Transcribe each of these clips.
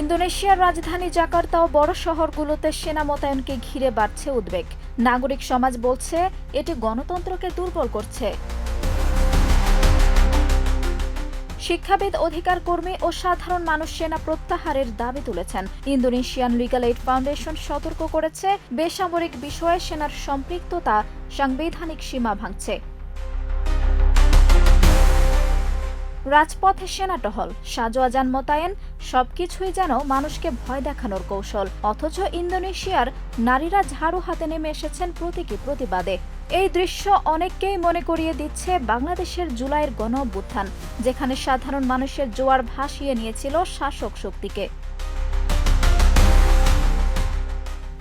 ইন্দোনেশিয়ার রাজধানী জাকার্তা ও বড় শহরগুলোতে সেনা মোতায়েনকে ঘিরে বাড়ছে উদ্বেগ। নাগরিক সমাজ বলছে, এটি গণতন্ত্রকে দুর্বল করছে। শিক্ষাবিদ অধিকার কর্মী ও সাধারণ মানুষ সেনা প্রত্যাহারের দাবি তুলেছেন। ইন্দোনেশিয়ান লিগাল এইড ফাউন্ডেশন সতর্ক করেছে, বেসামরিক বিষয়ে সেনার সম্পৃক্ততা সাংবিধানিক সীমা ভাঙছে। রাজপথে সেনা টহল সাজোয়াজান মোতায়েন, সবকিছুই যেন মানুষকে ভয় দেখানোর কৌশল। অথচ ইন্দোনেশিয়ার নারীরা ঝাড়ু হাতে নেমে এসেছেন প্রতীকী প্রতিবাদে। এই দৃশ্য অনেককেই মনে করিয়ে দিচ্ছে বাংলাদেশের জুলাইয়ের গণ অভ্যুত্থান যেখানে সাধারণ মানুষের জোয়ার ভাসিয়ে নিয়েছিল শাসক শক্তিকে।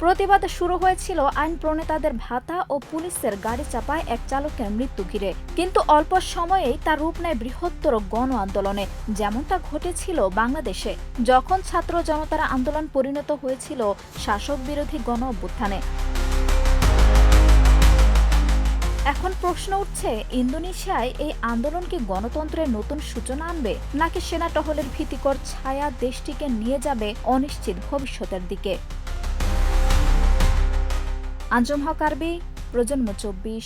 প্রতিবাদ শুরু হয়েছিল আইন প্রণেতাদের ভাতা ও পুলিশের গাড়ি চাপায় এক চালকের মৃত্যু ঘিরে। কিন্তু অল্প সময়েই তার রূপ নেয় বৃহত্তর গণ আন্দোলনে, যেমনটা ঘটেছিল বাংলাদেশে। যখন ছাত্র জনতার আন্দোলন পরিণত হয়েছিল শাসক বিরোধী গণ অভ্যুত্থানে। এখন প্রশ্ন উঠছে, ইন্দোনেশিয়ায় এই আন্দোলন কি গণতন্ত্রের নতুন সূচনা আনবে? নাকি সেনা টহলের ভীতিকর ছায়া দেশটিকে নিয়ে যাবে অনিশ্চিত ভবিষ্যতের দিকে? আঞ্জুম হক আরবি প্রজন্ম চব্বিশ।